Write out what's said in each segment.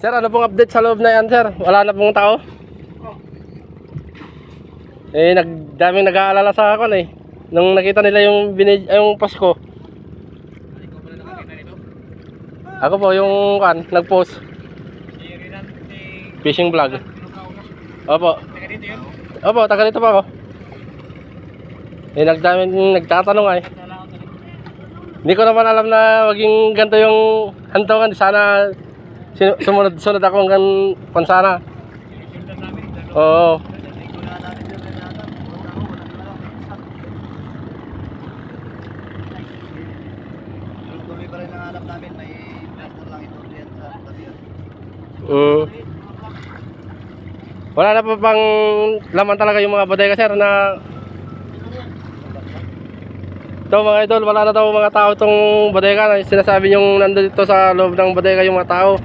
Sir, ano pong update sa loob na yan, sir? Wala na pong tao? Eh, nag, daming nag-aalala sa akin eh. Nung nakita nila yung, binid, ay, yung Pasko. Ako po, yung kan, nag-post. Fishing vlog. Opo. Opo, taga dito pa ako. Eh, nagdami, nagtatanong ay. Hindi ko naman alam na maging ganito yung hantungan. Sana sinu- sumunod-sunod ako hanggang pansana. Oo. Tabi. Mm. Wala na pa bang laman talaga yung mga bodega sir na Ito mga idol, wala na daw mga tao itong bodega na sinasabi yung nandito sa loob ng bodega yung mga tao.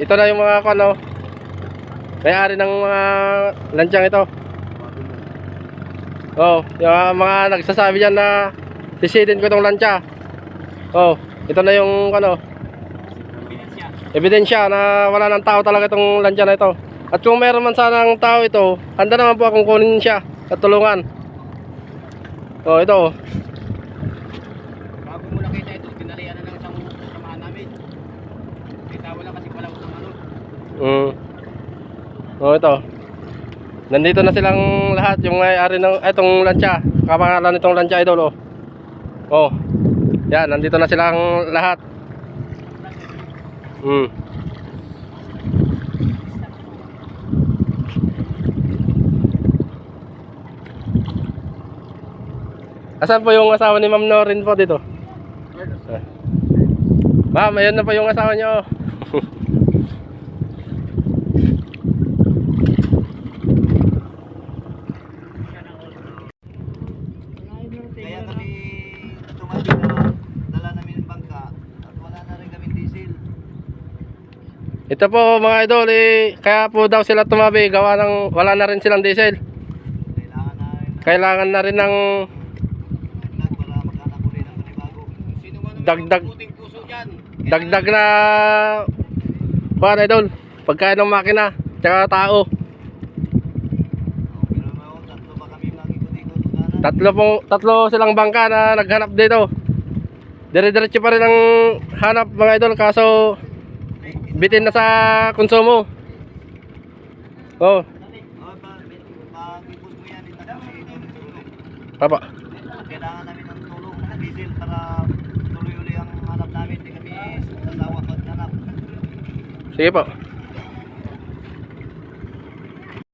Ito na yung mga ano, may-ari ng mga lansyang ito. Oh, yung mga, mga nagsasabi diyan na sisidin ko itong lansya. Oh, ito na yung ano, ebidensya na wala ng tao talaga itong lansya na ito. At kung meron man sanang tao ito, handa naman po akong kunin siya at tulungan. Oh, ito. oh. Bago mo nakita ito, tinalian na samahan namin. Wala kasi pala ng ano. Mm. Oh, ito. Nandito na silang lahat yung may-ari ng etong lansya. Kapangalan nitong lansya idol oh. Oh. Yan, nandito na silang lahat. Mm. Asan po yung asawa ni Ma'am Norin po dito? Ah. Ma'am, ayun na po yung asawa niyo. Kaya kami tumabi na dala namin ng bangka at wala na rin kami diesel. Ito po mga idol, eh, kaya po daw sila tumabi, gawa ng wala na rin silang diesel. Kailangan na rin Kailangan na rin ng ng para maghanap ulit ng panibago. Sino man ang Dagdag. puting puso dyan? dagdag na kuha idol, pagkain ng makina, tsaka tao. Tatlo pong, tatlo silang bangka na naghanap dito. Dire-diretso pa rin ang hanap mga idol, kaso bitin na sa konsumo. Oh, papa. Kailangan namin ng tulong ng diesel para tuloy-uli ang hanap namin. Sige po.